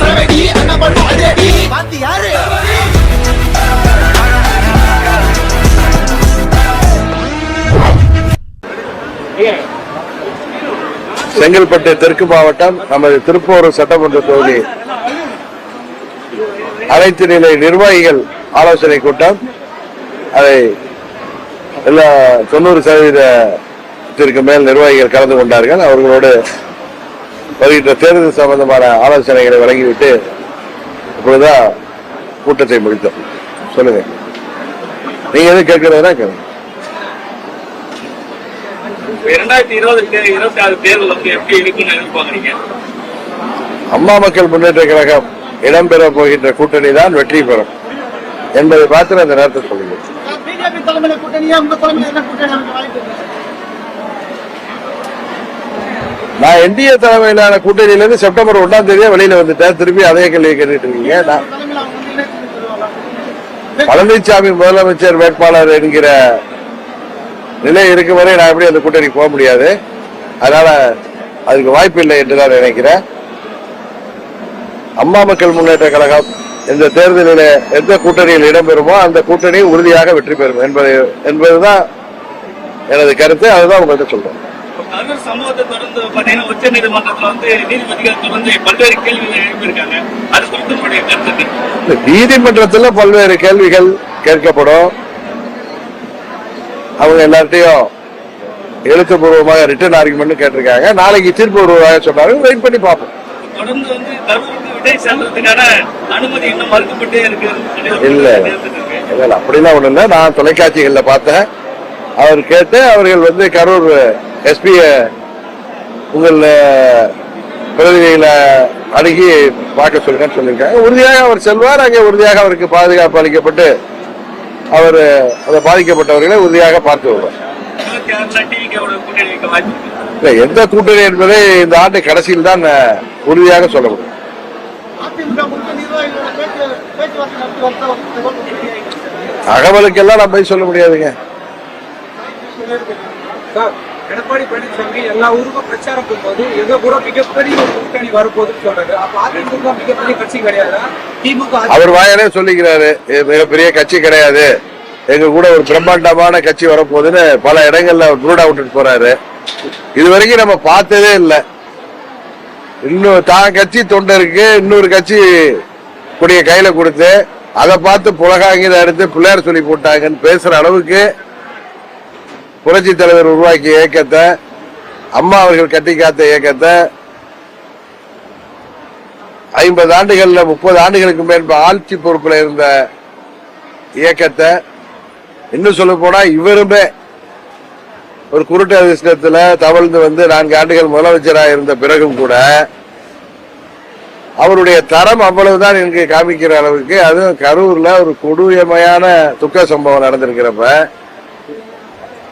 சரவடி அண்ணா பாத்து யாரு? செங்கல்பட்டு தெற்கு மாவட்டம் நமது திருப்பூர் சட்டமன்ற தொகுதி. அனைத்து நிலை நிர்வாகிகள் ஆலோசனை கூட்டம். அதை எல்லா தொண்ணூறு சதவீதத்திற்கு மேல் நிர்வாகிகள் கலந்து கொண்டார்கள். அவர்களோடு வருகின்ற தேர்தல் சம்பந்தமான ஆலோசனைகளை வழங்கிவிட்டு இப்பொழுதுதான் கூட்டத்தை முடித்தோம். சொல்லுங்க. நீங்க எதுவும் கேட்கறதுனா கேளுங்க. அம்மா மக்கள் முன்னேற்ற கழகம் இடம்பெற போகின்ற கூட்டணி தான் வெற்றி பெறும் என்பதை பார்த்து அந்த நேரத்தில் சொல்லுங்கள் பிஜேபி தலைமையில கூட்டணியா உங்க தலைமையில என்ன கூட்டணி நமக்கு வாய்ப்பு இருக்கு நான் என்டிஏ தலைமையிலான கூட்டணியில இருந்து செப்டம்பர் ஒன்றாம் தேதியா வெளியில வந்துட்டேன். திருப்பி அதே கேள்வி கேட்டுட்டு இருக்கீங்க. நான் பழனிசாமி முதலமைச்சர் வேட்பாளர் என்கிற நிலை இருக்கும் வரை நான் எப்படி அந்த கூட்டணி போக முடியாது. அதனால அதுக்கு வாய்ப்பு இல்லை என்று நான் நினைக்கிறேன். அம்மா மக்கள் முன்னேற்ற கழகம் இந்த தேர்தலில் எந்த கூட்டணியில் இடம்பெறுமோ அந்த கூட்டணி உறுதியாக வெற்றி பெறும் என்பது என்பதுதான் எனது கருத்து. அதுதான் உங்கள்கிட்ட சொல்றேன். கரூர் சம்பவத்தை தொடர்ந்து பாத்தீங்கன்னா உச்ச நீதிமன்றத்துல வந்து நீதிபதிகள் தொடர்ந்து பல்வேறு கேள்விகள் எழுப்பியிருக்காங்க. அது குறித்து உங்களுடைய கருத்து நீதிமன்றத்தில் பல்வேறு கேள்விகள் கேட்கப்படும். அவங்க எல்லார்ட்டையும் எழுத்துப்பூர்வமாக ரிட்டர்ன் ஆர்குமெண்ட் கேட்டிருக்காங்க. நாளைக்கு தீர்ப்பு வருவதாக சொன்னாங்க வெயிட் பண்ணி பார்ப்போம். தொடர்ந்து வந்து கரூருக்கு விடை செல்றதுக்கான அனுமதி இன்னும் மறுக்கப்பட்டே இருக்கு. இல்ல இல்ல. இல்ல, அப்படிலாம் ஒண்ணு இல்ல. நான் தொலைக்காட்சிகள்ல பார்த்தேன். அவர் கேட்டு அவர்கள் வந்து கரூர் எஸ்பி உங்கள் பிரதிநிதிகளை அணுகி பார்க்க சொல்லுங்கன்னு சொல்லியிருக்காங்க. உறுதியாக அவர் செல்வார். அங்கே உறுதியாக அவருக்கு பாதுகாப்பு அளிக்கப்பட்டு அவர் அதை பாதிக்கப்பட்டவர்களை உறுதியாக பார்த்து வருவார். இருபத்தி எந்த கூட்டணி என்பதை இந்த ஆண்டு கடைசியில் தான் உறுதியாக சொல்ல முடியும். அதிமுக தகவலுக்கெல்லாம் நான் போய் சொல்ல முடியாதுங்க. சார், எடப்பாடி பழனிசாமி எல்லா ஊருக்கும் பிரச்சாரம் போகும்போது எங்க கூட மிகப்பெரிய ஒரு கூட்டணி வரப்போகுதுன்னு சொல்றாரு. அப்ப அதிமுக மிகப்பெரிய கட்சி கிடையாதா? திமுக அவர் வாயாலே சொல்லிக்கிறாரு. மிகப்பெரிய கட்சி கிடையாது. எங்க கூட ஒரு பிரம்மாண்டமான கட்சி வரப்போகுதுன்னு பல இடங்கள்ல அவர் ப்ரூட் அவுட் போறாரு. இது வரைக்கும் நம்ம பார்த்ததே இல்லை. இன்னும் தான் கட்சி தொண்டருக்கு இன்னொரு கட்சி கூடிய கையில கொடுத்து அதை பார்த்து புலகாங்கித எடுத்து பிள்ளையார் சொல்லி போட்டாங்கன்னு பேசுற அளவுக்கு புரட்சி தலைவர் உருவாக்கிய இயக்கத்தை அம்மா அவர்கள் கட்டி காத்த இயக்கத்தை ஐம்பது ஆண்டுகள்ல முப்பது ஆண்டுகளுக்கு மேற்ப ஆட்சி பொறுப்புல இருந்த இயக்கத்தை இன்னும் சொல்ல போனா இவருமே ஒரு குருட்டு அதிர்ஷ்டத்துல தவழ்ந்து வந்து நான்கு ஆண்டுகள் முதலமைச்சராக இருந்த பிறகும் கூட அவருடைய தரம் அவ்வளவுதான் எனக்கு காமிக்கிற அளவுக்கு அதுவும் கரூர்ல ஒரு கொடூரமையான துக்க சம்பவம் நடந்திருக்கிறப்ப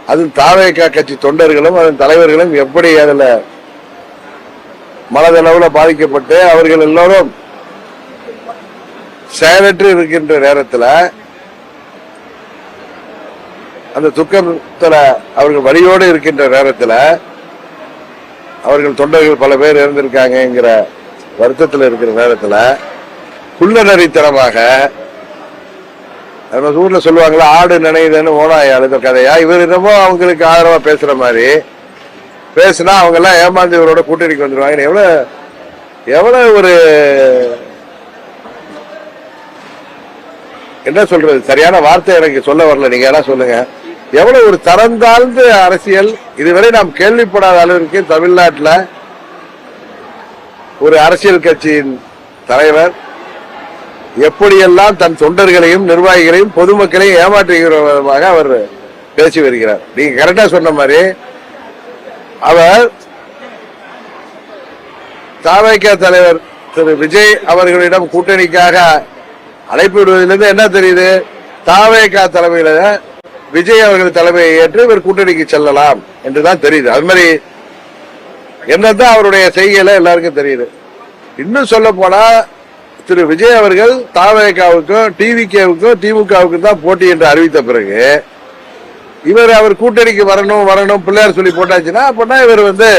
அது தாவேக்கா கட்சி தொண்டர்களும் அதன் தலைவர்களும் எப்படி அதுல மனதளவுல பாதிக்கப்பட்டு அவர்கள் எல்லோரும் செயலற்று இருக்கின்ற நேரத்தில் அந்த துக்கத்தில் அவர்கள் வழியோடு இருக்கின்ற நேரத்தில் அவர்கள் தொண்டர்கள் பல பேர் இறந்திருக்காங்கங்கிற வருத்தத்தில் இருக்கிற நேரத்தில் குள்ளநரித்தனமாக நம்ம ஊர்ல சொல்லுவாங்களா ஆடு நினைதுன்னு ஓனாய் அழுத கதையா? இவர் என்னமோ அவங்களுக்கு ஆதரவா பேசுற மாதிரி. பேசுனா அவங்க எல்லாம் ஏமாந்து இவரோட கூட்டணிக்கு வந்துருவாங்க. எவ்வளவு எவ்வளவு ஒரு என்ன சொல்றது? சரியான வார்த்தை எனக்கு சொல்ல வரல. நீங்க எல்லாம் சொல்லுங்க. எவ்வளவு ஒரு தரந்தாழ்ந்த அரசியல். இதுவரை நாம் கேள்விப்படாத அளவிற்கு தமிழ்நாட்டில் ஒரு அரசியல் கட்சியின் தலைவர் எப்படியெல்லாம் தன் தொண்டர்களையும் நிர்வாகிகளையும் பொதுமக்களையும் ஏமாற்றுகிற விதமாக அவர் பேசி வருகிறார். நீங்க கரெக்டா சொன்ன மாதிரி அவர் தாவைக்கா தலைவர் திரு விஜய் அவர்களிடம் கூட்டணிக்காக அழைப்பு விடுவதிலிருந்து என்ன தெரியுது? தாவேகா தலைமையில விஜய் அவர்கள் தலைமையை ஏற்று இவர் கூட்டணிக்கு செல்லலாம் என்றுதான் தெரியுது. அது மாதிரி என்னதான் அவருடைய செய்கையில எல்லாருக்கும் தெரியுது. இன்னும் சொல்ல போனா திரு விஜய் அவர்கள் தாவேகாவுக்கும் டிவிகேவுக்கும் திமுகவுக்கும் தான் போட்டி என்று அறிவித்த பிறகு இவர் அவர் கூட்டணிக்கு வரணும் வரணும் பிள்ளையார் சொல்லி போட்டாச்சுன்னா அப்படின்னா இவர் வந்து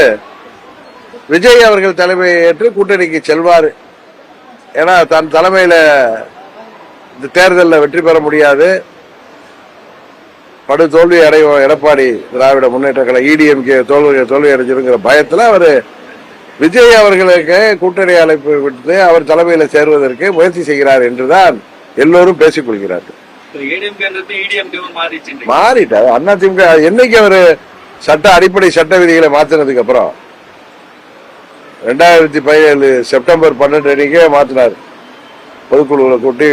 விஜய் அவர்கள் தலைமையை ஏற்று கூட்டணிக்கு செல்வார். ஏன்னா தன் தலைமையில் இந்த தேர்தலில் வெற்றி பெற முடியாது. படு தோல்வி அடையும் எடப்பாடி திராவிட முன்னேற்ற கழக இடிஎம்கே தோல்வி தோல்வி அடைஞ்சிருங்கிற பயத்தில் அவர் விஜய் அவர்களுக்கு கூட்டணி அழைப்பு விடுத்து அவர் தலைமையில சேருவதற்கு முயற்சி செய்கிறார் என்றுதான் எல்லோரும் பேசிக் கொள்கிறார்கள். மாறிச்சு மாறிட்டார் அண்ணா திமுக என்னைக்கு அவரு சட்ட அடிப்படை சட்ட விதிகளை மாத்தினதுக்கு அப்புறம்? ரெண்டாயிரத்தி பதினேழு செப்டம்பர் பன்னெண்டு அன்னைக்கே மாத்தினார். பொதுக்குழுவில் கூட்டி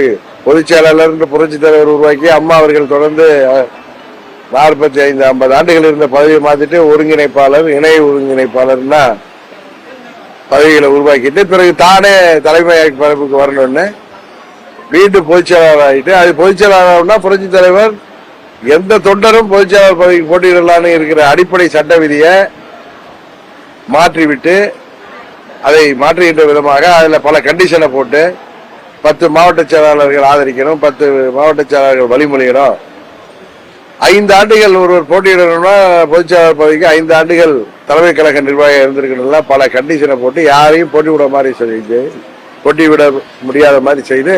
பொதுச் செயலாளர் புரட்சி தலைவர் உருவாக்கி அம்மா அவர்கள் தொடர்ந்து நாற்பத்தி ஐந்து ஐம்பது ஆண்டுகள் இருந்த பதவியை மாத்திட்டு ஒருங்கிணைப்பாளர் இணை ஒருங்கிணைப்பாளர்னா பதவிகளை உருவாக்கிட்டு பிறகு தானே தலைமை பரப்புக்கு வரணும்னு மீண்டும் பொதுச்செயலாளர் ஆகிட்டு அது பொதுச்செயலாளர்னா புரட்சி தலைவர் எந்த தொண்டரும் பொதுச்செயலாளர் பதவிக்கு போட்டியிடலான்னு இருக்கிற அடிப்படை சட்ட விதியை மாற்றிவிட்டு அதை மாற்றுகின்ற விதமாக அதில் பல கண்டிஷனை போட்டு பத்து மாவட்ட செயலாளர்கள் ஆதரிக்கணும் பத்து மாவட்ட செயலாளர்கள் வழிமொழியணும் ஐந்து ஆண்டுகள் ஒருவர் போட்டியிடணும்னா பொதுச்செயலாளர் பதவிக்கு ஐந்து ஆண்டுகள் தலைமை கழக நிர்வாகம் இருந்திருக்கணும்னா பல கண்டிஷனை போட்டு யாரையும் போட்டி விட மாதிரி செய்து போட்டி விட முடியாத மாதிரி செய்து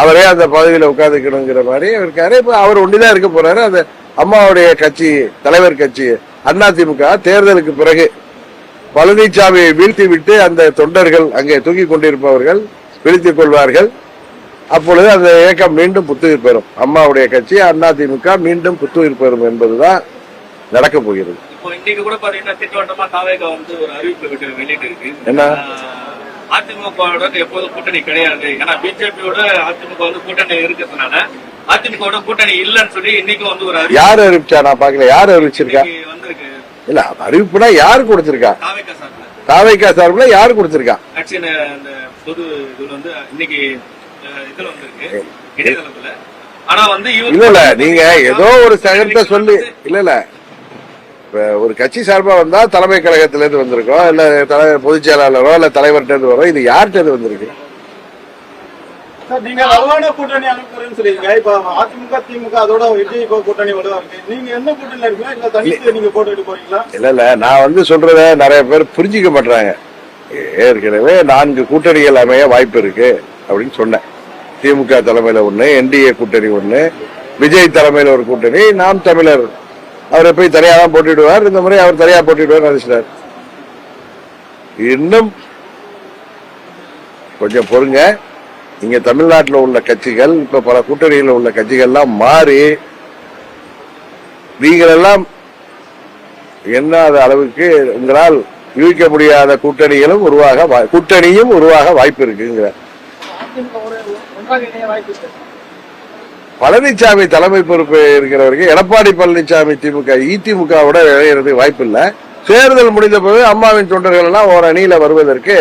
அவரே அந்த பதவியில் உட்காந்துக்கணுங்கிற மாதிரி இருக்காரு. இப்போ அவர் ஒண்டிதான் இருக்க போறாரு. அந்த அம்மாவுடைய கட்சி தலைவர் கட்சி அதிமுக தேர்தலுக்கு பிறகு பழனிசாமியை வீழ்த்தி விட்டு அந்த தொண்டர்கள் அங்கே தூக்கி கொண்டிருப்பவர்கள் வீழ்த்திக் கொள்வார்கள். அப்பொழுது அந்த இயக்கம் மீண்டும் புத்துயிர் பெறும். அம்மாவுடைய கட்சி அதிமுக மீண்டும் புத்துயிர் பெறும் என்பதுதான் நடக்கப் போகிறது. இப்போ இன்னைக்கு கூட பாத்தீங்கன்னா திட்டவட்டமா தாவேகா வந்து ஒரு அறிவிப்பு விட்டு வெளியிட்டு இருக்கு என்ன? அதிமுகவோட எப்போதும் கூட்டணி கிடையாது. ஏன்னா பிஜேபியோட அதிமுக வந்து கூட்டணி இருக்கிறதுனால அதிமுகவோட கூட்டணி இல்லைன்னு சொல்லி இன்னைக்கு வந்து ஒரு அறிவிப்பு யார் அறிவிச்சா? நான் பாக்கல யார் அறிவிச்சிருக்கா? வந்திருக்கு. இல்ல அறிவிப்புனா யார் கொடுத்திருக்கா? தாவேகா சார்பில் தாவைக்கா சார்பில் யார் கொடுத்திருக்கா? அந்த பொது இதுல வந்து இன்னைக்கு இதுல வந்திருக்கு. இணையதளத்துல. ஆனா வந்து இல்ல இல்ல. நீங்க ஏதோ ஒரு சகத்தை சொல்லி இல்ல இல்ல. இப்ப ஒரு கட்சி சார்பா வந்தா தலைமை கழகத்துல இருந்து வந்திருக்கோம் இல்ல தலை பொதுச் செயலாளரோ இல்ல தலைவர்கிட்ட இருந்து வரும் இது யார்கிட்ட இருந்து வந்திருக்கு? சார் நீங்க வலுவான கூட்டணி அமைப்புறேன்னு சொல்லிருக்கீங்க இப்ப அதிமுக திமுக அதோட விஜய் இப்போ கூட்டணி வலுவா இருக்கு. நீங்க என்ன கூட்டணியில இருக்கீங்களா இல்ல தனித்து நீங்க போட்டுட்டு போறீங்களா? இல்ல இல்ல. நான் வந்து சொல்றத நிறைய பேர் புரிஞ்சுக்க மாட்டாங்க ஏற்கனவே நான்கு கூட்டணிகள் அமைய வாய்ப்பு இருக்கு அப்படின்னு சொன்னேன். திமுக தலைமையில ஒண்ணு என்டிஏ கூட்டணி ஒண்ணு விஜய் தலைமையில ஒரு கூட்டணி நாம் தமிழர் அவரை போய் தனியா தான் போட்டிடுவார். இந்த முறை அவர் தனியா போட்டிடுவார் நினைச்சிட்டார். இன்னும் கொஞ்சம் பொறுங்க. இங்க தமிழ்நாட்டில் உள்ள கட்சிகள் இப்ப பல கூட்டணியில் உள்ள கட்சிகள்லாம் மாறி நீங்கள் எல்லாம் எண்ணாத அளவுக்கு உங்களால் யூகிக்க முடியாத கூட்டணிகளும் உருவாக கூட்டணியும் உருவாக வாய்ப்பு இருக்குங்கிற அதிமுக ஒரு ஒன்றாக இணைய வாய்ப்பு இருக்கு பழனிசாமி தலைமை பொறுப்பு இருக்கிறவருக்கு எடப்பாடி பழனிசாமி திமுக இதிமுகவோட இணையறதுக்கு வாய்ப்பு இல்ல தேர்தல் முடிந்த போது அம்மாவின் தொண்டர்கள் எல்லாம் ஒரு அணியில வருவதற்கு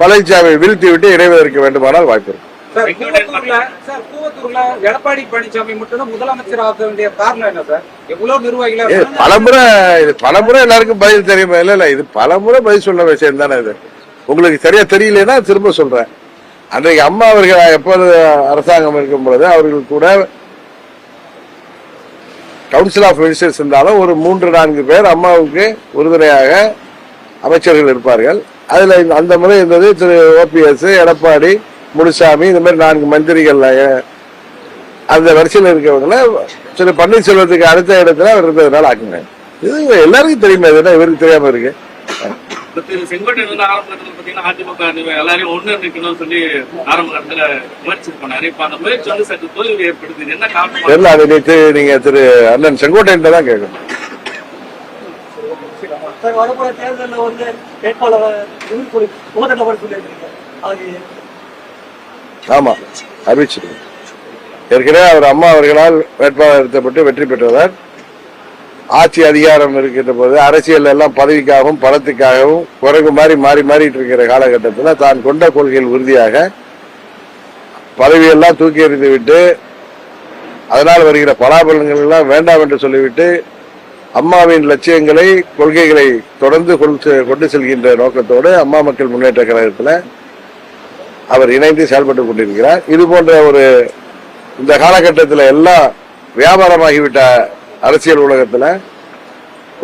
பழனிசாமி வீழ்த்தி விட்டு இணைவதற்கு வேண்டுமானால் வாய்ப்பு இருக்கு. சார் கூவத்தூர்ல சார் கூவத்தூர்ல எடப்பாடி பழனிசாமி மட்டும்தான் முதலமைச்சர் ஆக வேண்டிய காரணம் என்ன சார்? எவ்வளவு நிர்வாகிகளா இது பலமுறை இது பலமுறை எல்லாருக்கும் பதில் தெரியுமா? இல்ல இல்ல இது பலமுறை பதில் சொன்ன விஷயம் தானே இது. உங்களுக்கு சரியா தெரியலன்னா திரும்ப சொல்றேன். அன்றைக்கு அம்மா அவர்கள் எப்போது அரசாங்கம் இருக்கும் பொழுது அவர்கள் கூட கவுன்சில் ஆஃப் மினிஸ்டர்ஸ் இருந்தாலும் ஒரு மூன்று நான்கு பேர் அம்மாவுக்கு உறுதுணையாக அமைச்சர்கள் இருப்பார்கள். அதில் அந்த முறை இருந்தது திரு ஓபிஎஸ் எடப்பாடி முனுசாமி இந்த மாதிரி நான்கு மந்திரிகள் அந்த வரிசையில் இருக்கவங்கள திரு பன்னீர்செல்வத்துக்கு அடுத்த இடத்துல அவர் இருந்ததுனால ஆக்குங்க. இது எல்லாருக்கும் தெரியுமா? இதுனா இவருக்கு தெரியாமல் இருக்குது திரு செங்கோட்டையன் வந்து ஆரம்ப கட்டத்துல பாத்தீங்கன்னா அதிமுக நீங்க எல்லாரையும் ஒண்ணு நிக்கணும்னு சொல்லி ஆரம்ப கட்டத்துல முயற்சி பண்ணாரு இப்ப அந்த முயற்சி வந்து சற்று தோல்வி ஏற்படுது. இது என்ன காரணம்? தெரியல அது நேற்று நீங்க திரு அண்ணன் செங்கோட்டையன் தான் கேட்கணும். சார் வரப்போற தேர்தலில் வந்து வேட்பாளர் நிதின் சொல்லி முதல் நபர் சொல்லியிருக்கீங்க. அது ஆமா அறிவிச்சிருக்கேன் ஏற்கனவே அவர் அம்மா அவர்களால் வேட்பாளர் நிறுத்தப்பட்டு வெற்றி பெற்றவர். ஆட்சி அதிகாரம் இருக்கின்ற போது அரசியல் எல்லாம் பதவிக்காகவும் பணத்துக்காகவும் குரங்கு மாதிரி மாறி மாறிட்டு இருக்கிற காலகட்டத்தில் தான் கொண்ட கொள்கையில் உறுதியாக பதவியெல்லாம் தூக்கி எறிந்து விட்டு அதனால் வருகிற பலாபலங்கள் எல்லாம் வேண்டாம் என்று சொல்லிவிட்டு அம்மாவின் லட்சியங்களை கொள்கைகளை தொடர்ந்து கொண்டு- கொண்டு செல்கின்ற நோக்கத்தோடு அம்மா மக்கள் முன்னேற்ற கழகத்தில் அவர் இணைந்து செயல்பட்டு கொண்டிருக்கிறார். இது போன்ற ஒரு இந்த காலகட்டத்தில் எல்லாம் வியாபாரமாகிவிட்ட அரசியல் உலகத்தில்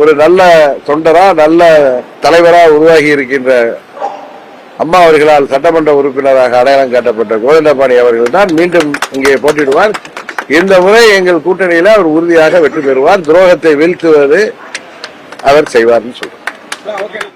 ஒரு நல்ல தொண்டராக நல்ல தலைவராக உருவாகி இருக்கின்ற அம்மா அவர்களால் சட்டமன்ற உறுப்பினராக அடையாளம் காட்டப்பட்ட கோவிந்தபாணி அவர்கள் தான் மீண்டும் இங்கே போட்டியிடுவார். இந்த முறை எங்கள் கூட்டணியில் அவர் உறுதியாக வெற்றி பெறுவார். துரோகத்தை வீழ்த்துவது அவர் செய்வார்னு சொல்றார்